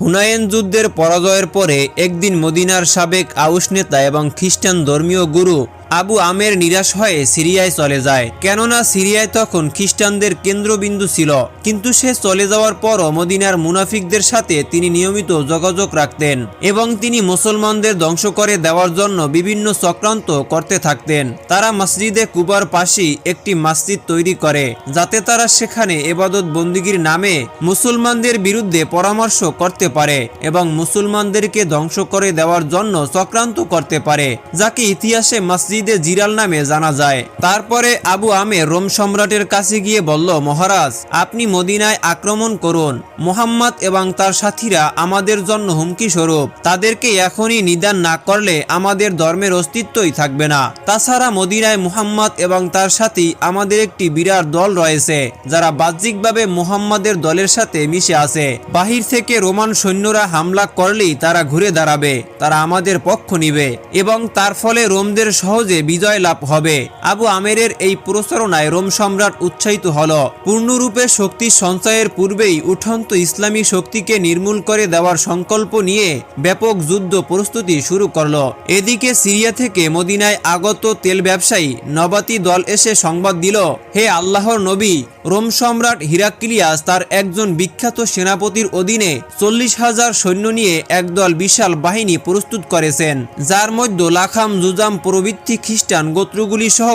হুনায়েন যুদ্ধের পরাজয়ের পরে একদিন মদিনার সাবেক আউস নেতা এবং খ্রিস্টান ধর্মীয় গুরু আবু আমের নিরাশ হয়ে সিরিয়ায় চলে যায়। কেননা সিরিয়ায় তখন খ্রিস্টানদের কেন্দ্রবিন্দু ছিল। কিন্তু সে চলে যাওয়ার পরও মদিনার মুনাফিকদের সাথে তিনি নিয়মিত যোগাযোগ রাখতেন এবং তিনি মুসলমানদের ধ্বংস করে দেওয়ার জন্য বিভিন্ন চক্রান্ত করতে থাকতেন। তারা মসজিদে কুবার পাশেই একটি মসজিদ তৈরি করে, যাতে তারা সেখানে এবাদত বন্দিগির নামে মুসলমানদের বিরুদ্ধে পরামর্শ করতে পারে এবং মুসলমানদেরকে ধ্বংস করে দেওয়ার জন্য চক্রান্ত করতে পারে, যাকে ইতিহাসে মসজিদে জিরাল নামে জানা যায়। তারপরে আবু আমে রোম সম্রাটের কাছে গিয়ে বলল, মহারাজ, আপনি মদিনায় আক্রমণ করুন। মোহাম্মদ এবং তার সাথীরা আমাদের জন্য হুমকি স্বরূপ। তাদেরকে এখনই নিদান না করলে আমাদের ধর্মের অস্তিত্বই থাকবে না। তাছাড়া মদিনায় মুহাম্মদ এবং তার সাথী আমাদের একটি বিরাট দল রয়েছে, যারা বাহ্যিকভাবে মুহাম্মাদের দলের সাথে মিশে আছে। বাহির থেকে রোমান সৈন্যরা হামলা করলেই তারা ঘুরে দাঁড়াবে। তারা আমাদের পক্ষ নিবে এবং তার ফলে রোমদের সহজে বিজয় লাভ হবে। আবু আমেরের এই প্রচারণায় রোম সম্রাট উৎসাহিত হল। পূর্ণরূপে শক্তি সঞ্চয়ের পূর্বেই উঠন্ত ইসলামী শক্তিকে নির্মূল করে দেওয়ার সংকল্প নিয়ে ব্যাপক যুদ্ধ প্রস্তুতি শুরু করল। এদিকে সিরিয়া থেকে মদিনায় আগত তেল ব্যবসায়ী নবাতি দল এসে সংবাদ দিল, হে আল্লাহর নবী, রোম সম্রাট হিরাক্লিয়াস তার একজন বিখ্যাত সেনাপতির অধীনে চল্লিশ হাজার সৈন্য নিয়ে একদল বিশাল বাহিনী প্রস্তুত করেছেন। যার মধ্যে লাখাম জুজাম প্রভৃতি খ্রিস্টান গোত্রগুলি সহ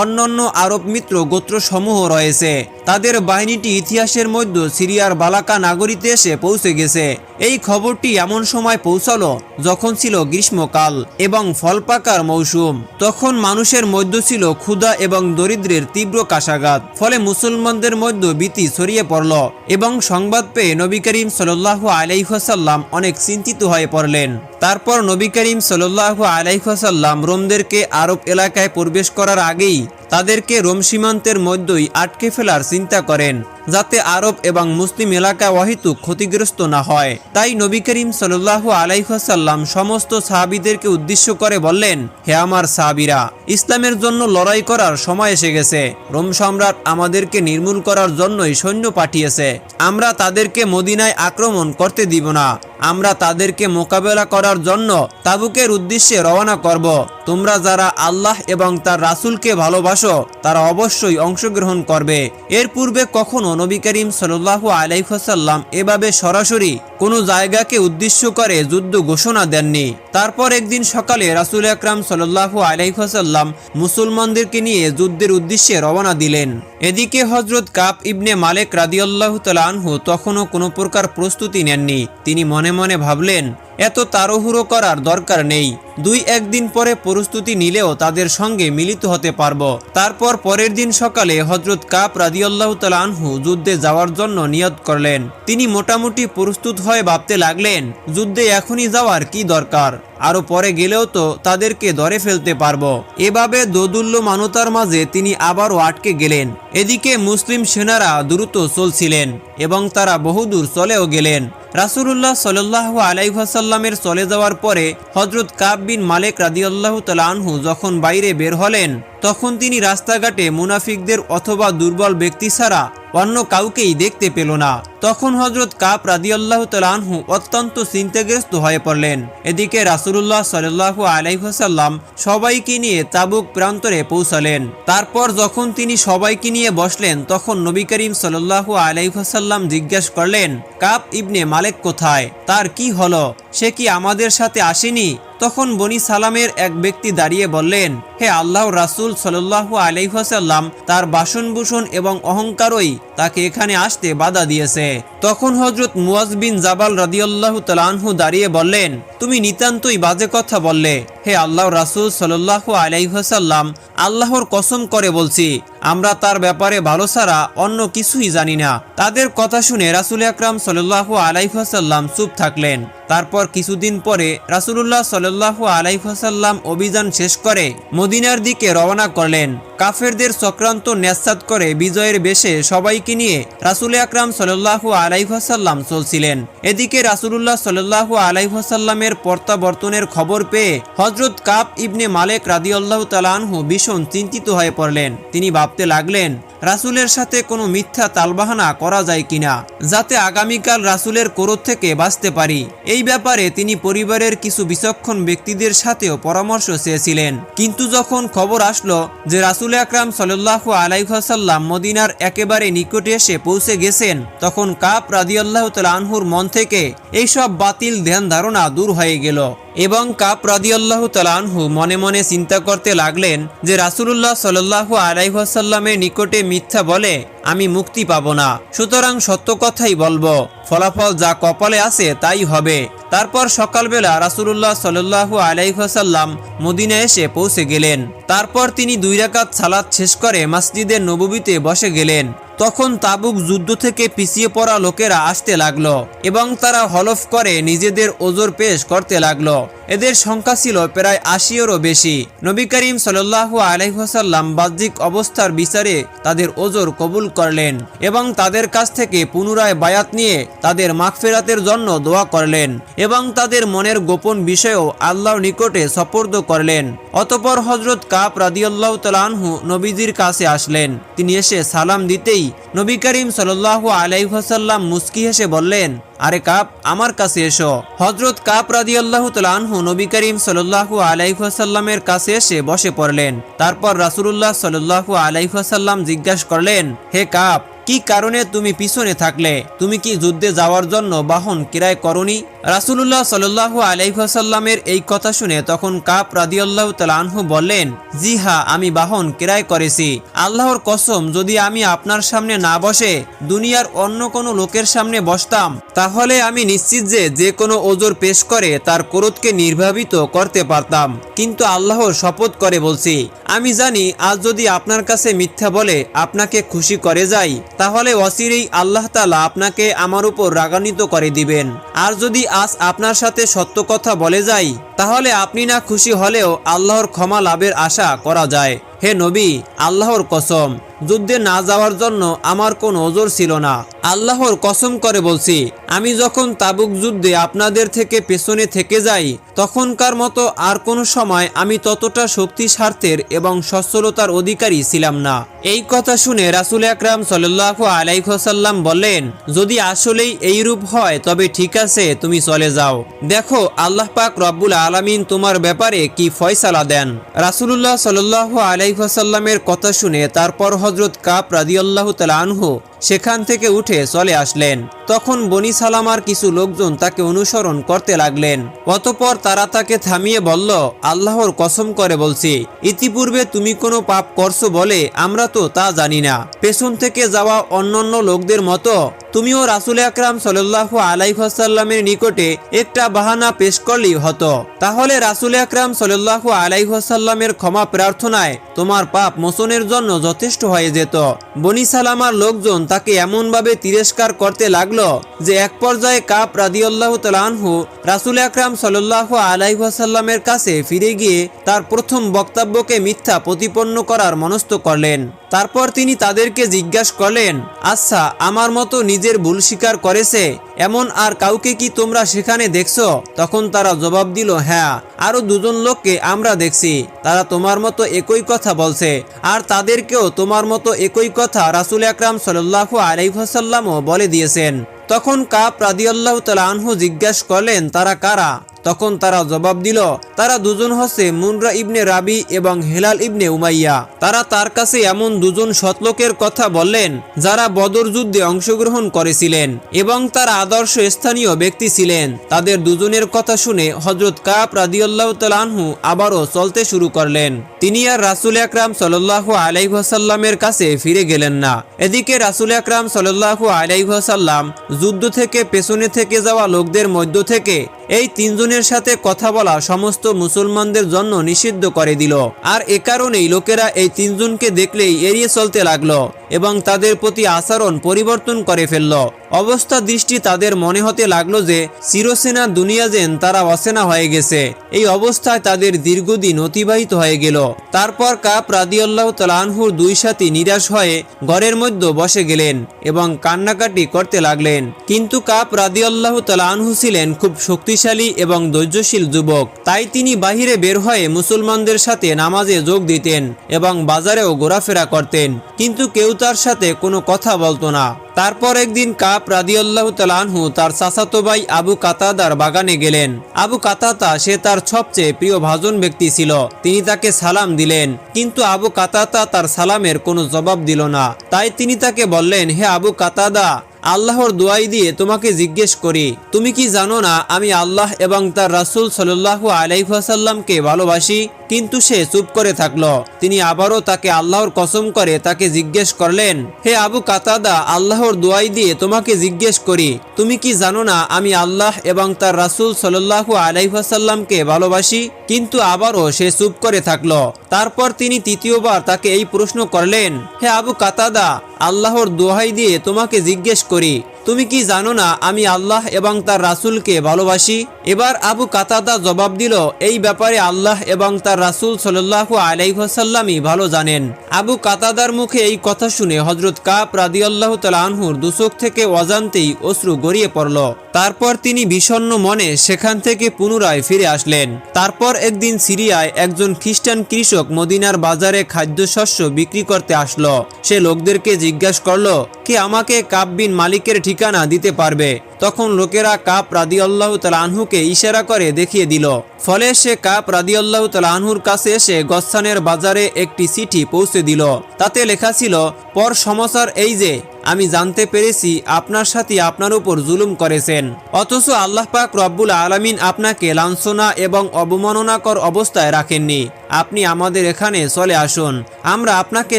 অন্যান্য আরব মিত্র গোত্রসমূহ রয়েছে। তাদের বাহিনীটি ইতিহাসের মধ্যে সিরিয়ার বালাকা নাগরীতে এসে পৌঁছে গেছে। এই খবরটি এমন সময় পৌঁছালো যখন ছিল গ্রীষ্মকাল এবং ফল পাকার মৌসুম। তখন মানুষের মধ্যে ছিল ক্ষুধা এবং দরিদ্রের তীব্র কাশাঘাত। ফলে মুসলমানদের মধ্যে ভীতি ছড়িয়ে পড়ল এবং সংবাদ পেয়ে নবী করিম সাল্লাহ আলাইহাসাল্লাম অনেক চিন্তিত হয়ে পড়লেন। তারপর নবী করিম সাল্লাহ আলাইহসাল্লাম রোমদেরকে আরব এলাকায় প্রবেশ করার আগেই তাদেরকে রোম সীমান্তের মধ্যেই আটকে ফেলার চিন্তা করেন, যাতে আরব এবং মুসলিম এলাকা অহিতু ক্ষতিগ্রস্ত না হয়। তাই নবী করিম সাল্লাহ আলাইহাসাল্লাম সমস্ত সাহাবিদেরকে উদ্দেশ্য করে বললেন, হে আমার সাহাবিরা, ইসলামের জন্য লড়াই করার সময় এসে গেছে। রোম সম্রাট আমাদেরকে নির্মূল করার জন্যই সৈন্য পাঠিয়েছে। আমরা তাদেরকে মদিনায় আক্রমণ করতে দিব না। আমরা তাদেরকে মোকাবেলা করার জন্য তাবুকের উদ্দেশ্যে রওনা করব। তোমরা যারা আল্লাহ এবং তার রাসূলকে ভালোবাসো তারা অবশ্যই অংশগ্রহণ করবে। এর পূর্বে কখনো নবী করিম সাল্লাহ আলাইহসাল্লাম এভাবে সরাসরি কোনো জায়গাকে উদ্দেশ্য করে যুদ্ধ ঘোষণা দেননি। তারপর একদিন সকালে রাসুল আকরাম সাল্লাহ আলাইহসাল্লাম মুসলমানদেরকে নিয়ে যুদ্ধের উদ্দেশ্যে রওনা দিলেন। এদিকে হজরত কাপ ইবনে মালেক রাদিয়াল্লাহু তাআলা আনহু তখনও কোনো প্রকার প্রস্তুতি নেননি। তিনি মনে মনে ভাবলেন, এত তাড়াহুড়ো করার দরকার নেই। দুই একদিন পরে প্রস্তুতি নিলেও তাদের সঙ্গে মিলিত হতে পারব। তারপর পরের দিন সকালে হজরত কাপ রাদিয়াল্লাহু তাআলা আনহু যুদ্ধে যাওয়ার জন্য নিয়ত করলেন। তিনি মোটামুটি প্রস্তুত হয়ে ভাবতে লাগলেন, যুদ্ধে এখনই যাওয়ার কি দরকার? আরও পরে গেলেও তো তাদেরকে ধরে ফেলতে পারব। এভাবে দোদুল্য মানতার মাঝে তিনি আবারও আটকে গেলেন। এদিকে মুসলিম সেনারা দ্রুত চলছিলেন এবং তারা বহুদূর চলেও গেলেন। রাসুলুল্লাহ সাল্লাহ আলাইহাসাল্লামের চলে যাওয়ার পরে হজরত কাব বিন মালেক রাদিয়াল্লাহু তাআলা আনহু যখন বাইরে বের হলেন তখন তিনি রাস্তাঘাটে মুনাফিকদের অথবা দুর্বল ব্যক্তি ছাড়া অন্য কাউকেই দেখতে পেল না। তখন হজরত কাপ রাদিয়াল্লাহু তাআলা আনহু অত্যন্ত চিন্তাগ্রস্ত হয়ে পড়লেন। এদিকে রাসূলুল্লাহ সাল্লাল্লাহু আলাইহি ওয়াসাল্লাম সবাইকে নিয়ে তাবুক প্রান্তরে পৌঁছালেন। তারপর যখন তিনি সবাইকে নিয়ে বসলেন, তখন নবী করিম সাল্লাল্লাহু আলাইহি ওয়াসাল্লাম জিজ্ঞেস করলেন কাপ ইবনে মালেক কোথায়? তার কি হলো? সে কি আমাদের সাথে আসেনি? তখন বনি সালামের এক ব্যক্তি দাঁড়িয়ে বললেন, হে আল্লাহ রাসুল সাল্লাহ আলাইহাসাল্লাম তার বাসনভূষণ এবং অহংকারই তাকে এখানে আসতে বাধা দিয়েছে। তখন হজরত মুয়াজ বিন জাবাল রাদিয়াল্লাহু তালানহু দাঁড়িয়ে বললেন, তুমি নিতান্তই বাজে কথা বললে। হে আল্লাহ রাসুল সাল্লাহু আলাইহাসাল্লাম আল্লাহর কসম করে বলছি, আমরা তার ব্যাপারে ভালো ছাড়া অন্য কিছুই জানি না। তাদের কথা শুনে রাসুল আকরাম সাল্লাহু আলাইহাসাল্লাম চুপ থাকলেন। তারপর কিছুদিন পরে রাসুলুল্লাহ সাল্লাহু আলাইহাসাল্লাম অভিযান শেষ করে মদিনার দিকে রওনা করলেন। কাফেরদের চক্রান্ত ন্যাসাদ করে বিজয়ের বেশে সবাইকে নিয়ে রাসুল আকরাম সাল্লাহু আলাইহাসাল্লাম চলছিলেন। এদিকে রাসুলুল্লাহ সাল্লাহু আলাইহাসাল্লামের প্রত্যাবর্তনের খবর পেয়ে হজরত কাপ ইবনে মালেক রাদিউল্লাহ তালানহু ভীষণ চিন্তিত হয়ে পড়লেন। তিনি ভাবতে লাগলেন রাসুলের সাথে কোনো মিথ্যা তালবাহানা করা যায় কিনা, যাতে আগামীকাল রাসুলের ক্রোধ থেকে বাঁচতে পারি। এই ব্যাপারে তিনি পরিবারের কিছু বিচক্ষণ ব্যক্তিদের সাথেও পরামর্শ চেয়েছিলেন। কিন্তু যখন খবর আসলো যে রাসুল আকরাম সাল্লাহ আলাইহাসাল্লাম মদিনার একেবারে নিকটে এসে পৌঁছে গেছেন, তখন কাপ রাদিয়াল্লাহ আনহুর মন থেকে এইসব বাতিল ধ্যান ধারণা দূর হয়ে গেল। এবং কাপ রাদিয়াল্লাহ তালানহু মনে মনে চিন্তা করতে লাগলেন যে রাসুলুল্লাহ সাল্লাহু আলাইহাসাল্লামের নিকটে মিথ্যা বলে আমি মুক্তি পাব না। সুতরাং সত্য কথাই বলব। ফলাফল যা কপালে আছে তাই হবে। তারপর সকালবেলা রাসুলুল্লাহ সাল্লাহু আলাইহাসাল্লাম মদিনা এসে পৌঁছে গেলেন। তারপর তিনি দুই রাকাত সালাত শেষ করে মসজিদের নববীতে বসে গেলেন। তখন তাবুক যুদ্ধ থেকে পিছিয়ে পড়া লোকেরা আসতে লাগল এবং তারা হলফ করে নিজেদের ওজোর পেশ করতে লাগল। এদের সংখ্যা ছিল প্রায় আশিয়েরও বেশি। নবী করিম সাল্লাহ আলহাসাল্লাম বাহ্যিক অবস্থার বিচারে তাদের ওজোর কবুল করলেন এবং তাদের কাছ থেকে পুনরায় বায়াত নিয়ে তাদের মাগফেরাতের জন্য দোয়া করলেন এবং তাদের মনের গোপন বিষয়েও আল্লাহর নিকটে সপর্দ করলেন। অতপর হজরত কাপ রাদিয়াল্লাহ তালানহু নবীজির কাছে আসলেন। তিনি এসে সালাম দিতেই নবী করিম সাল্লাহ আলাইহাসাল্লাম মুস্কি হেসে বললেন, আরে কাপ আমার কাছে এসো। হজরত কাপ রাদি আল্লাহ তালহু নবী করিম সাল্লাহু আলাইহাসাল্লামের কাছে এসে বসে পড়লেন। তারপর রাসুলুল্লাহ সাল্লাহু আলাইহাসাল্লাম জিজ্ঞাসা করলেন, হে কাপ কি কারণে তুমি পিছনে থাকলে? তুমি কি যুদ্ধে যাওয়ার জন্য বাহন কিরায় করনি? রাসুলুল্লাহ সাল্লাহ আলাইহাসাল্লামের এই কথা শুনে তখন কাপ রাদিয়াল্লাহ তালানহু বললেন, জি হা, আমি বাহন কিরায় করেছি। আল্লাহর কসম, যদি আমি আপনার সামনে না বসে, দুনিয়ার অন্য কোনো লোকের সামনে বসতাম, তাহলে আমি নিশ্চিত যে যে কোনো ওজোর পেশ করে তার ক্রোধকে নির্ভাবিত করতে পারতাম। কিন্তু আল্লাহর শপথ করে বলছি, আমি জানি, আজ যদি আপনার কাছে মিথ্যা বলে আপনাকে খুশি করে যাই তাহলে অচিরেই আল্লাহ তালা আপনাকে আমার উপর রাগান্বিত করে দিবেন। আর যদি আজ আপনার সাথে সত্য কথা বলে যাই, তাহলে আপনি না খুশি হলেও আল্লাহর ক্ষমা লাভের আশা করা যায়। হে নবী, আল্লাহর কসম, যুদ্ধে না যাওয়ার জন্য আমার কোনো ওজোর ছিল না। আল্লাহর কসম করে বলছি, আমি যখন তাবুক যুদ্ধে আপনাদের থেকে পেছনে থেকে যাই, তখনকার মতো আর কোনো সময় আমি ততটা শক্তি স্বার্থের এবং সচ্ছলতার অধিকারী ছিলাম না। এই কথা শুনে রাসুল আকরাম সাল্লাহ আলাইসাল্লাম বললেন, যদি আসলেই এই রূপ হয়, তবে ঠিক আছে, তুমি চলে যাও। দেখো, আল্লাহ পাক রব্বুল আলামিন তোমার ব্যাপারে কি ফয়সালা দেন। রাসুলুল্লাহ সাল্লাহ আলাইসাল্লামের কথা শুনে তারপর হজরত কাপ রাদিয়াল্লাহ তালানহু সেখান থেকে উঠে চলে আসলেন। তখন বনি সালামার কিছু লোকজন তাকে অনুসরণ করতে লাগলেন। অতপর তারা তাকে থামিয়ে বলল, আল্লাহর কসম করে বলছি, ইতিপূর্বে তুমি কোনো পাপ করছ বলে আমরা তো তা জানি না। পেছন থেকে যাওয়া অন্যান্য লোকদের মতো তুমিও রাসুল আকরাম সাল্লাহ আলাইহাসাল্লামের নিকটে একটা বাহানা পেশ করলেই হতো। তাহলে রাসুল আকরাম সাল্লাহ আলাইহাসাল্লামের ক্ষমা প্রার্থনায় তোমার পাপ মোচনের জন্য যথেষ্ট হয়ে যেত। বনি সালামার লোকজন তাকে এমনভাবে তিরস্কার করতে লাগল যে এক পর্যায়ে কাপ রাদিউল্লাহ তালহু রাসুল আকরাম সাল্লাহ আলাইহাসাল্লামের কাছে ফিরে গিয়ে তার প্রথম বক্তব্যকে মিথ্যা প্রতিপন্ন করার মনস্থ করলেন। তারপর তিনি তাদেরকে জিজ্ঞাসা করলেন আচ্ছা আমার মতো নিজের ভুল স্বীকার করেছে, এমন আর কাউকে কি তোমরা সেখানে দেখছ? তখন তারা জবাব দিল হ্যাঁ আরও দুজন লোককে আমরা দেখছি, তারা তোমার মতো একই কথা বলছে, আর তাদেরকেও তোমার মতো একই কথা রাসুল আকরাম সাল্লাহ আলাইহাসাল্লামও বলে দিয়েছেন। তখন কাপ রাদিয়াল্লাহ তালানহু জিজ্ঞাসা করলেন, তারা কারা? তখন তারা জবাব দিল, তারা দুজন হচ্ছে মুনরা ইবনে রাবি এবং হেলাল ইবনে উমাইয়া। তারা তার কাছে এমন দুজন সৎলোকের কথা বললেন, যারা বদর যুদ্ধে অংশগ্রহণ করেছিলেন এবং তারা আদর্শ স্থানীয় ব্যক্তি ছিলেন। তাদের দুজনের কথা শুনে হজরত কাপ রাদিউল্লাহ তালহু আবারও চলতে শুরু করলেন। তিনি আর রাসুল আকরাম সাল্লাহ আলাইহাসাল্লামের কাছে ফিরে গেলেন না। এদিকে রাসুল আকরাম সাল্লাহ আলাইহাসাল্লাম যুদ্ধ থেকে পেছনে থেকে যাওয়া লোকদের মধ্য থেকে এই তিনজনের সাথে কথা বলা সমস্ত মুসলমানদের জন্য নিষিদ্ধ করে দিল। আর এ কারণেই লোকেরা এই তিনজনকে দেখলেই এড়িয়ে চলতে লাগল এবং তাদের প্রতি আচরণ পরিবর্তন করে ফেলল। অবস্থা দৃষ্টি তাদের মনে হতে লাগল যে চিরসেনা দুনিয়া যেন তারা অচেনা হয়ে গেছে। এই অবস্থায় তাদের দীর্ঘদিন অতিবাহিত হয়ে গেল। তারপর কাপ রাদিয়াল্লাহ তালানহুর দুই সাথী নিরাশ হয়ে ঘরের মধ্যে বসে গেলেন এবং কান্নাকাটি করতে লাগলেন। কিন্তু কাপ রাদিয়াল্লাহ তালানহু ছিলেন খুব শক্তিশালী এবং ধৈর্যশীল যুবক। তাই তিনি বাহিরে বের হয়ে মুসলমানদের সাথে নামাজে যোগ দিতেন এবং বাজারেও ঘোরাফেরা করতেন। কিন্তু কেউ তার সাথে কোনো কথা বলতো না। তারপর একদিন কাপ রাদিয়াল্লাহ তালানহু তার চাচাতো ভাই আবু কাতাদার বাগানে গেলেন। আবু কাতাতা সে তার সবচেয়ে প্রিয় ভাজন ব্যক্তি ছিল। তিনি তাকে সালাম দিলেন, কিন্তু আবু কাতাতা তার সালামের কোনো জবাব দিল না। তাই তিনি তাকে বললেন, হে আবু কাতাদা আল্লাহর দোয়াই দিয়ে তোমাকে জিজ্ঞেস করি, তুমি কি জানো না আমি আল্লাহ এবং তার রাসূল সাল্লাল্লাহু আলাইহাসাল্লামকে ভালোবাসি? কিন্তু সে চুপ করে থাকল। তিনি আবারও তাকে আল্লাহর কসম করে তাকে জিজ্ঞেস করলেন, হে আবু কাতাদা, আল্লাহর দোয়াই দিয়ে তোমাকে জিজ্ঞেস করি, তুমি কি জানো না আমি আল্লাহ এবং তার রাসূল সাল্লাল্লাহু আলাইহাসাল্লামকে ভালোবাসি? কিন্তু আবারও সে চুপ করে থাকল। তারপর তিনি তৃতীয়বার তাকে এই প্রশ্ন করলেন, হে আবু কাতাদা আল্লাহর দোহাই দিয়ে তোমাকে জিজ্ঞেস করি। তুমি কি জানো না আমি আল্লাহ এবং তার রাসূলকে ভালোবাসি? এবার আবু কাতাদা জবাব দিল, এই ব্যাপারে আল্লাহ এবং তার রাসূল সাল্লাল্লাহু আলাইহাসাল্লামই ভালো জানেন। আবু কাতাদার মুখে এই কথা শুনে হজরত কাপ রাদিয়াল্লাহু তাআলা আনহুর দুচোখ থেকে অজান্তেই অশ্রু গড়িয়ে পড়ল। তারপর তিনি বিষণ্ণ মনে সেখান থেকে পুনরায় ফিরে আসলেন। তারপর একদিন সিরিয়ায় একজন খ্রিস্টান কৃষক মদিনার বাজারে খাদ্যশস্য বিক্রি করতে আসলো। সে লোকদেরকে জিজ্ঞাসা করল, কি আমাকে কাপ বিন মালিকের ঠিকানা দিতে পারবে। তখন লোকেরা কাপ রাদিয়াল্লাহ তালাহুকে ইশারা করে দেখিয়ে দিল। ফলে সে কাপ রাদিয়াল্লাহু তাআলা আনহুর কাছে এসে গস্সানের বাজারে একটি চিঠি পৌঁছে দিল। তাতে লেখা ছিল, পর সমাচার এই যে, আমি জানতে পেরেছি আপনার সাথে আপনার উপর জুলুম করেছেন। অথচ আল্লাহ পাক রব্বুল আলামিন আপনাকে লাঞ্ছনা এবং অবমাননাকর অবস্থায় রাখেননি। আপনি আমাদের এখানে চলে আসুন, আমরা আপনাকে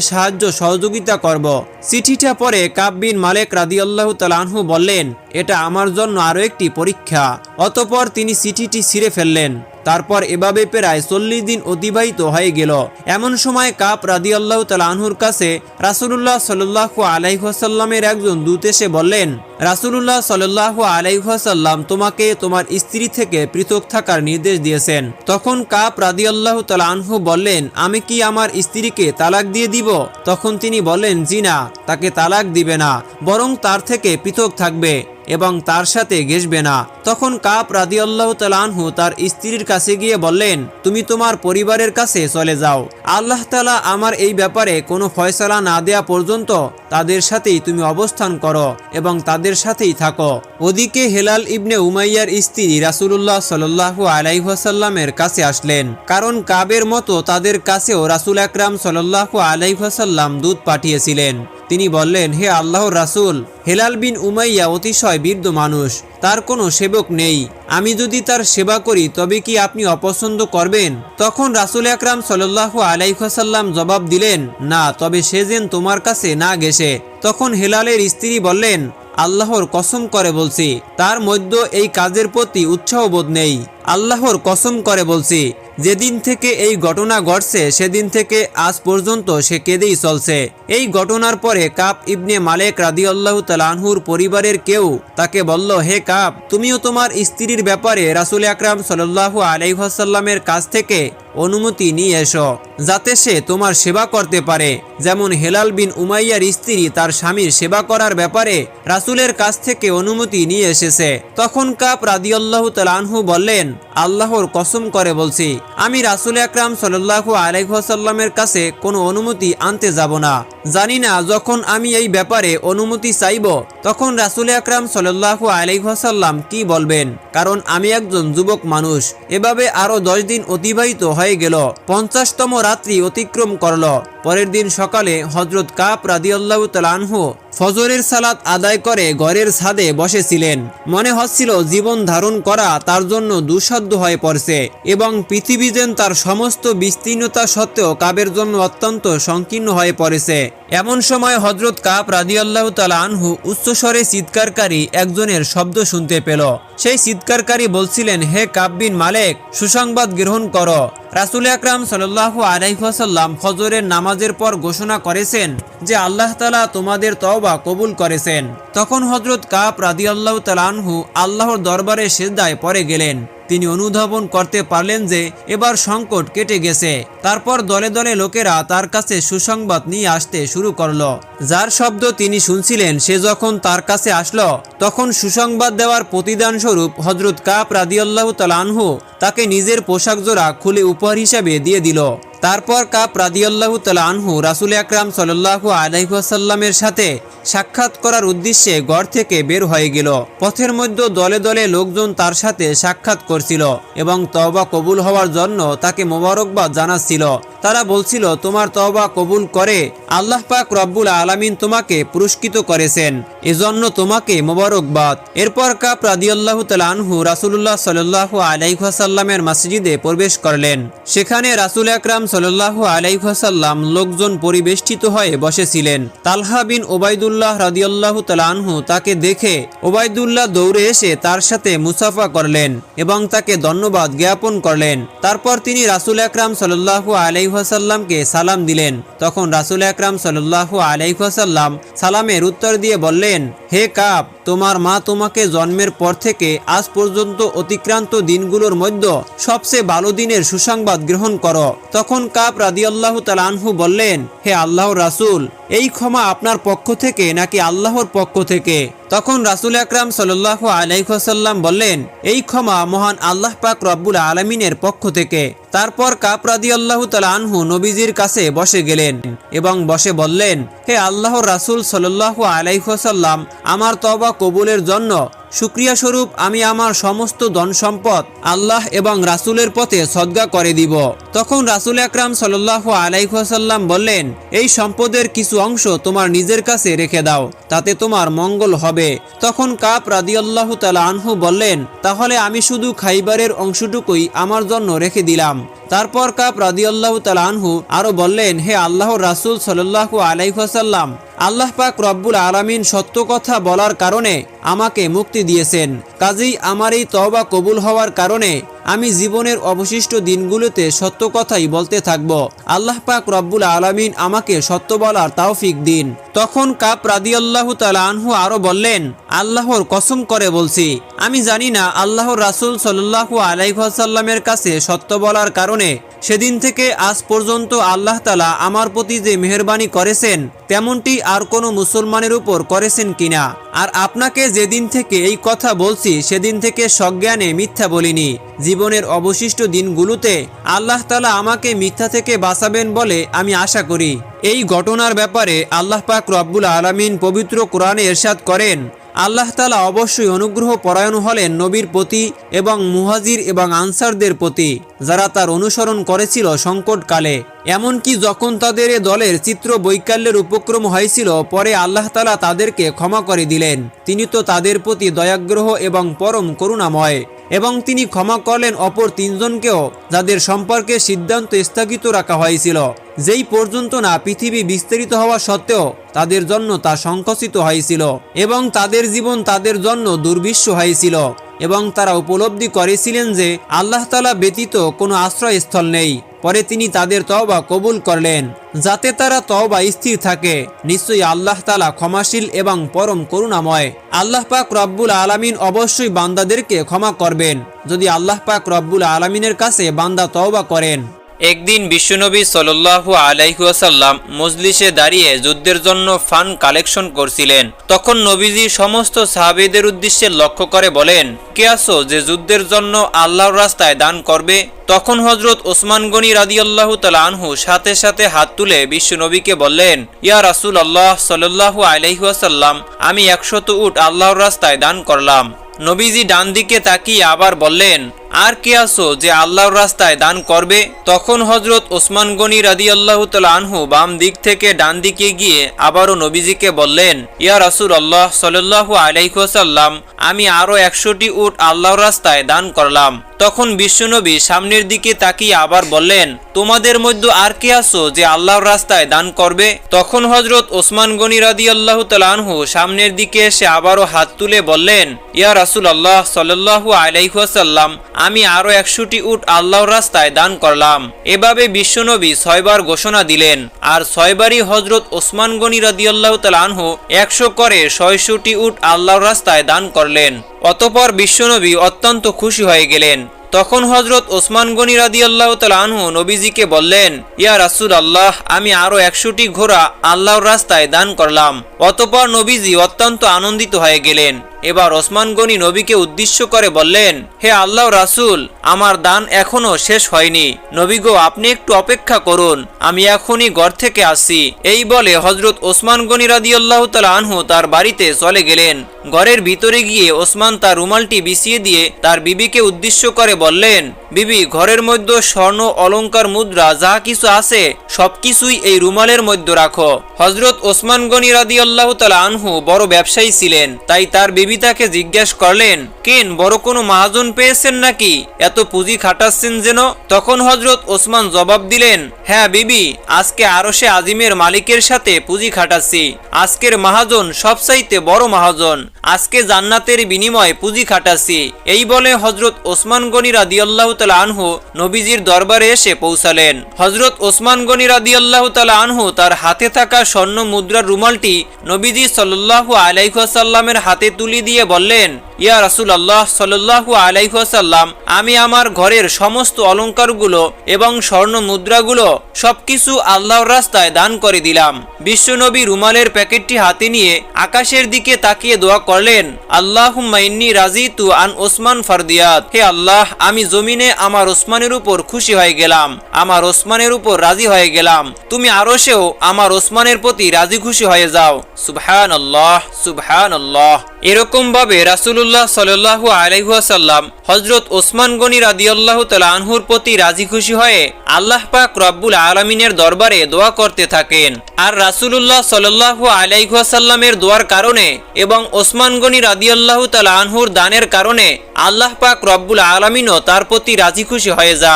সাহায্য সহযোগিতা করব। চিঠিটা পরে কাব্বিন মালেক রাদিয়াল্লাহু তালানহু বললেন, এটা আমার জন্য আরও একটি পরীক্ষা। অতপর তিনি চিঠিটি ছিঁড়ে ফেললেন। তারপর এভাবে প্রায় চল্লিশ দিন অতিবাহিত হয়ে গেল। এমন সময় কাপ রাদিয়াল্লাহু তাআলা আনহুর কাছে রাসূলুল্লাহ সাল্লাল্লাহু আলাইহি ওয়াসাল্লামের একজন দূত এসে বললেন, রাসূলুল্লাহ সাল্লাল্লাহু আলাইহি ওয়াসাল্লাম তোমাকে তোমার স্ত্রী থেকে পৃথক থাকার নির্দেশ দিয়েছেন। তখন কাপ রাদিয়াল্লাহু তাআলা আনহু বললেন, আমি কি আমার স্ত্রীকে তালাক দিয়ে দিব? তখন তিনি বলেন জি না, তাকে তালাক দিবে না, বরং তার থেকে পৃথক থাকবে। এবং তার সাথে ঘেসবে না। তখন কাপ রাদিয়াল্লাহু তাআলা আনহু তার স্ত্রীর কাছে গিয়ে বললেন, তুমি তোমার পরিবারের কাছে চলে যাও। আল্লাহ তাআলা আমার এই ব্যাপারে কোনো ফয়সালা না দেয়া পর্যন্ত তাদের সাথেই তুমি অবস্থান করো এবং তাদের সাথেই থাকো। ওদিকে হেলাল ইবনে উমাইয়ার স্ত্রী রাসূলুল্লাহ সাল্লাল্লাহু আলাইহি ওয়াসাল্লামের কাছে আসলেন, কারণ কাবের মতো তাদের কাছেও রাসূল আকরাম সাল্লাল্লাহু আলাইহি ওয়াসাল্লাম দূত পাঠিয়েছিলেন। তিনি বললেন, হে আল্লাহর রাসূল, হেলাল বিন উমাইয়া অতিশয় বৃদ্ধ মানুষ, তার কোনো সেবক নেই। আমি যদি তার সেবা করি, তবে কি আপনি অপছন্দ করবেন? তখন রাসূল আকরাম সাল্লাল্লাহু আলাইহাসাল্লাম জবাব দিলেন, না, তবে সে যেন তোমার কাছে না গেছে তখন হেলালের স্ত্রী বললেন, আল্লাহর কসম করে বলছি, তার মধ্যে এই কাজের প্রতি উৎসাহ বোধ নেই। আল্লাহর কসম করে বলছি যেদিন থেকে এই ঘটনা ঘটছে, সেদিন থেকে আজ পর্যন্ত সে কেঁদেই চলছে। এই ঘটনার পরে কাপ ইবনে মালেক রাদিয়াল্লাহু তালানহুর পরিবারের কেউ তাকে বলল, হে কাপ তুমিও তোমার স্ত্রীর ব্যাপারে রাসূল আকরাম সাল্লাল্লাহু আলাইহাসাল্লামের কাছ থেকে অনুমতি নিয়ে এসো, যাতে সে তোমার সেবা করতে পারে। যেমন হেলাল বিন উমাইয়ার স্ত্রী তার স্বামীর সেবা করার ব্যাপারে রাসূলের কাছ থেকে অনুমতি নিয়ে এসেছে। তখন কাপ রাদিয়াল্লাহু তালানহু বললেন, আল্লাহর কসম করে বলছি আমি রাসুল আকরাম সাল্লাহু আলাইহাসাল্লামের কাছে কোনো অনুমতি আনতে যাব না। জানি না যখন আমি এই ব্যাপারে অনুমতি চাইব, তখন রাসুল আকরাম সাল্লাহু আলাইহাসাল্লাম কি বলবেন? কারণ আমি একজন যুবক মানুষ। এভাবে আরও দশ দিন অতিবাহিত হয়ে গেল, পঞ্চাশতম রাত্রি অতিক্রম করল। পরের দিন সকালে হজরত কাপ রাদিয়াল্লাহু তালানহু ফজরের সালাত আদায় করে ঘরের ছাদে বসেছিলেন। মনে হচ্ছিল জীবন ধারণ করা তার জন্য দুঃসাধ্য হয়ে পড়ছে এবং পৃথিবী যেন তার সমস্ত বিস্তীর্ণতা সত্ত্বেও কাবের জন্য অত্যন্ত সংকীর্ণ হয়ে পড়েছে। এমন সময় হজরত কাপ রাদিয়াল্লাহ তালা আনহু উচ্চস্বরে চিৎকারকারী একজনের শব্দ শুনতে পেল। সেই চিৎকারকারী বলছিলেন, হে কাব্বিন মালেক, সুসংবাদ গ্রহণ করো। রাসুল আকরাম সাল্লাহ আলাইসাল্লাম ফজরের নামাজের পর ঘোষণা করেছেন যে আল্লাহ তালা তোমাদের তওবা কবুল করেছেন। তখন হজরত কাপ রাদিয়াল্লাহ তালানহু আল্লাহর দরবারে সেদ্দায় পরে গেলেন। তিনি অনুধাবন করতে পারলেন যে এবার সংকট কেটে গেছে। তারপর দলে দলে লোকেরা তার কাছে সুসংবাদ নিয়ে আসতে শুরু করল। যার শব্দ তিনি শুনছিলেন, সে যখন তার কাছে আসলো, তখন সুসংবাদ দেওয়ার প্রতিদান স্বরূপ হজরত কাপ রাদিয়াল্লাহ তালানহু তাকে নিজের পোশাক জোড়া খুলে উপহার হিসাবে দিয়ে দিল। তারপর কাপ রাদিয়াল্লাহু আনহু রাসুল আকরাম সাল্লাহু আলাইসাল্লামের সাথে সাক্ষাৎ করার উদ্দেশ্যে ঘর থেকে বের হয়ে গেল। পথের মধ্যে দলে দলে লোকজন তার সাথে সাক্ষাৎ করছিল এবং তওবা কবুল হওয়ার জন্য তাকে মোবারকবাদ জানাচ্ছিল। তারা বলছিল, তোমার তওবা কবুল করে আল্লাহ পাক রব্বুল আলামিন তোমাকে পুরস্কৃত করেছেন। এজন্য তোমাকে মোবারকবাদ। এরপর কাপ রাদিয়াল্লাহু তালা আনহু রাসুল্লাহ সাল্লাহু আলাইসাল্লামের মসজিদে প্রবেশ করলেন। সেখানে রাসুল আকরাম সাল্লাহু আলাইসাল্লাম লোকজন পরিবেষ্টিত হয়ে বসেছিলেন। তালহা বিন ওবায়দুল্লাহ রাদিয়াল্লাহু তালা আনহু তাকে দেখে ওবায়দুল্লাহ দৌড়ে এসে তার সাথে মুসাফা করলেন এবং তাকে ধন্যবাদ জ্ঞাপন করলেন। তারপর তিনি রাসুল আকরাম সাল্লাহু আলাইসাল্লামকে সালাম দিলেন। তখন রাসুল আকরাম সাল্লাহু আলাইসাল্লাম সালামের উত্তর দিয়ে বললেন হে কাপ, তোমার মা তোমাকে জন্মের পর থেকে আজ পর্যন্ত অতিক্রান্ত দিনগুলোর মধ্যে সবচেয়ে ভালো দিনের সুসংবাদ গ্রহণ করো। তখন কাপ রাদিয়াল্লাহ তালানহু বললেন, হে আল্লাহ রাসুল, এই ক্ষমা আপনার পক্ষ থেকে নাকি আল্লাহর পক্ষ থেকে? তখন রাসুল আকরাম সাল্লাহ আলাইসাল্লাম বললেন, এই ক্ষমা মহান আল্লাহ পাক রব্বুল আলমিনের পক্ষ থেকে। তারপর কাপরাদি আল্লাহ আনহু নবীজির কাছে বসে গেলেন এবং বসে বললেন, হে আল্লাহ রাসুল সাল্লাহ আলাইসাল্লাম আমার তবা কবুলের জন্য শুক্রিয়া স্বরূপ আমি আমার সমস্ত ধন সম্পদ আল্লাহ এবং রাসুলের পথে সদ্গা করে দিব। তখন রাসুল আকরাম সাল্লাহ আলাইসাল্লাম বললেন, এই সম্পদের কিছু অংশ তোমার নিজের কাছে রেখে দাও, তাতে তোমার মঙ্গল হবে। তখন কাপ রাদিয়াল্লাহু তালা আনহু বললেন, তাহলে আমি শুধু খাইবারের অংশটুকুই আমার জন্য রেখে দিলাম। তারপর কাপ রাদিয়াল্লাহু তালা আনহু আরও বললেন, হে আল্লাহর রাসুল সাল্লাহু আলাইসাল্লাম আল্লাহ পাক রব্বুল আলামিন সত্য কথা বলার কারণে আমাকে মুক্তি দিয়েছেন। কাজেই আমার এই তওবা কবুল হওয়ার কারণে আমি জীবনের অবশিষ্ট দিনগুলোতে সত্য কথাই বলতে থাকব। আল্লাহ পাক রব্বুল আলামিন আমাকে সত্য বলার তাওফিক দিন। তখন কাপ রাদিয়াল্লাহু তাআলা আনহু আরও বললেন, আল্লাহর কসম করে বলছি, আমি জানি না আল্লাহর রাসূল সাল্লাল্লাহু আলাইকুয়াসাল্লামের কাছে সত্য বলার কারণে সেদিন থেকে আজ পর্যন্ত আল্লাহ তালা আমার প্রতি যে মেহরবানি করেছেন, তেমনটি আর কোনো মুসলমানের উপর করেছেন কিনা। আর আপনাকে যেদিন থেকে এই কথা বলছি, সেদিন থেকে সজ্ঞানে মিথ্যা বলিনি। জীবনের অবশিষ্ট দিনগুলোতে আল্লাহ তালা আমাকে মিথ্যা থেকে বাঁচাবেন বলে আমি আশা করি। এই ঘটনার ব্যাপারে আল্লাহ পাক রব্বুল আলমিন পবিত্র কোরআনে এরশাদ করেন আল্লাহ তালা অবশ্যই অনুগ্রহ পরায়ণ হলেন নবীর প্রতি এবং মুহাজির এবং আনসারদের প্রতি, যারা তার অনুসরণ করেছিল সংকটকালে। এমনকি যখন তাদের এ দলের চিত্র বৈকাল্যের উপক্রম হয়েছিল, পরে আল্লাহ তালা তাদেরকে ক্ষমা করে দিলেন। তিনি তো তাদের প্রতি দয়াগ্রহ এবং পরম করুণাময়। এবং তিনি ক্ষমা করলেন অপর তিনজনকেও, যাদের সম্পর্কে সিদ্ধান্ত স্থগিত রাখা হয়েছিল। যেই পর্যন্ত না পৃথিবী বিস্তারিত হওয়া সত্ত্বেও তাদের জন্য তা সংকোচিত হয়েছিল এবং তাদের জীবন তাদের জন্য দুর্বিশ্ব হয়েছিল এবং তারা উপলব্ধি করেছিলেন যে আল্লাহ তালা ব্যতীত কোনো আশ্রয়স্থল নেই। পরে তিনি তাদের তওবা কবুল করলেন। যাতে তারা তওবা স্থির থাকে। নিশ্চয়ই আল্লাহ তালা ক্ষমাশীল এবং পরম করুণাময়। আল্লাহ পাক রব্বুল আলামিন অবশ্যই বান্দাদেরকে ক্ষমা করবেন। যদি আল্লাহ পাক রব্বুল আলামিনের কাছে বান্দা তওবা করেন। একদিন বিশ্বনবী সাল্লু আলাইহাসাল্লাম মজলিসে দাঁড়িয়ে যুদ্ধের জন্য ফান্ড কালেকশন করছিলেন। তখন নবীজি সমস্ত সাহাবেদের উদ্দেশ্যে লক্ষ্য করে বলেন, কে আসো যে যুদ্ধের জন্য আল্লাহর রাস্তায় দান করবে? তখন হজরত ওসমান গনি রাদিয়াল্লাহু তালা আনহু সাথে সাথে হাত তুলে বিশ্বনবীকে বললেন, ইয়া রাসুল আল্লাহ সাল্লাহু আলাইহাসাল্লাম আমি একশত উট আল্লাহর রাস্তায় দান করলাম। নবীজি ডান দিকে তাকিয়ে আবার বললেন আর কে আসো যে আল্লাহর রাস্তায় দান করবে? তখন হজরত ওসমান গনি রাদি আল্লাহ আনহু বাম দিক থেকে ডান দিকে গিয়ে আবারও নবীজিকে বললেন, ইয়া রাসুল আল্লাহ সাল্লাহু আলাইসাল্লাম আমি আরও একশোটি উট আল্লাহর রাস্তায় দান করলাম। তখন বিশ্বনবী সামনের দিকে তাকিয়ে আবার বললেন, তোমাদের মধ্যে আর কে আসো যে আল্লাহর রাস্তায় দান করবে? তখন হজরত ওসমান গনি রাদি আল্লাহ তালানহু সামনের দিকে এসে আবারও হাত তুলে বললেন, ইয়া রাসুল আল্লাহ সাল্লাহু আলাইহাসাল্লাম আমি আরও একশোটি উট আল্লাহর রাস্তায় দান করলাম। এভাবে বিশ্বনবী ছয়বার ঘোষণা দিলেন। আর ছয়বারই হজরত ওসমান গনি রাদি আল্লাহ তালানহু একশো করে ছয়শটি উট আল্লাহর রাস্তায় দান করলেন। অতপর বিশ্বনবী অত্যন্ত খুশি হয়ে গেলেন। তখন হজরত ওসমান গনি রাদি আল্লাহ আনহু নবীজিকে বললেন, ইয়া রাসুল আল্লাহ আমি আরও একশোটি ঘোড়া আল্লাহর রাস্তায় দান করলাম। অতপর নবীজি অত্যন্ত আনন্দিত হয়ে গেলেন। এবার ওসমান গনি নবীকে উদ্দেশ্য করে বললেন, হে আল্লাহ রাসুল, আমার দান এখনও শেষ হয়নি। নবী গো, আপনি একটু অপেক্ষা করুন, আমি এখনই ঘর থেকে আসছি এই বলে হজরত ওসমান গনি রাদি আল্লাহ আনহু তার বাড়িতে চলে গেলেন। ঘরের ভিতরে গিয়ে ওসমান তার রুমালটি বিছিয়ে দিয়ে তার বিবিকে উদ্দেশ্য করে বললেন, বিবি, ঘরের মধ্যে স্বর্ণ, অলংকার, মুদ্রা, যা কিছু আছে, সবকিছুই এই রুমালের মধ্যে রাখো। হজরত ওসমান গনি রাদি আল্লাহ আনহু বড় ব্যবসায়ী ছিলেন, তাই তার তাকে জিজ্ঞেস করলেন, কেন, বড় কোনো মহাজন পেয়েছেন নাকি? এত পুঁজি খাটাচ্ছেন যেন? তখন হজরত ওসমান জবাব দিলেন হ্যাঁ বিবি, আজকে আরশে আজিমের মালিকের সাথে পুঁজি খাটাচ্ছি। আজকের মহাজন সবচাইতে বড় মহাজন। আজকে জান্নাতের বিনিময়ে পুঁজি খাটাচ্ছি। এই বলে হজরত ওসমান গনি রাদি আল্লাহ আনহু নবীজির দরবারে এসে পৌঁছালেন। হজরত ওসমান গনি রাদি আল্লাহ আনহু তার হাতে থাকা স্বর্ণ মুদ্রার রুমালটি নবীজি সাল্লাহু আলাইসাল্লামের হাতে তুলি দিয়ে বললেন, ইয়া রাসুল আল্লাহ সাল্লাহু আলাইসাল্লাম আমি আমার ঘরের সমস্ত অলংকারগুলো এবং স্বর্ণ মুদ্রাগুলো সবকিছু আল্লাহর রাস্তায় দান করে দিলাম। বিশ্বনবী রুমালের প্যাকেটটি হাতে নিয়ে আকাশের দিকে তাকিয়ে দোয়া করলেন আল্লাহ মাইন্নি রাজি তু আন ওসমান ফারদিয়াত। হে আল্লাহ, আমি জমিনে আমার ওসমানের উপর খুশি হয়ে গেলাম, আমার ওসমানের উপর রাজি হয়ে গেলাম। তুমি আরও সেও আমার ওসমানের প্রতি রাজি খুশি হয়ে যাও। সুবহান আল্লাহ সুবহান আল্লাহ এরকম ভাবে রাসুল্লাহ সাল্লাহ আলাইহাসাল্লাম হজরত ওসমান গনি রাদিয়াল্লাহ তালা আনহুর প্রতি রাজি খুশি হয়ে আল্লাহ পাক রব্বুল আলমিনের দরবারে দোয়া করতে থাকেন। আর রাসুলুল্লাহ সাল্লাহ আলাইহাসাল্লামের দোয়ার কারণে এবং ওসমান গনি রাদিয়াল্লাহ তালা আনহুর দানের কারণে আল্লাহ পাক রব্বুল আলমিনও তার প্রতি রাজি খুশি হয়ে যান।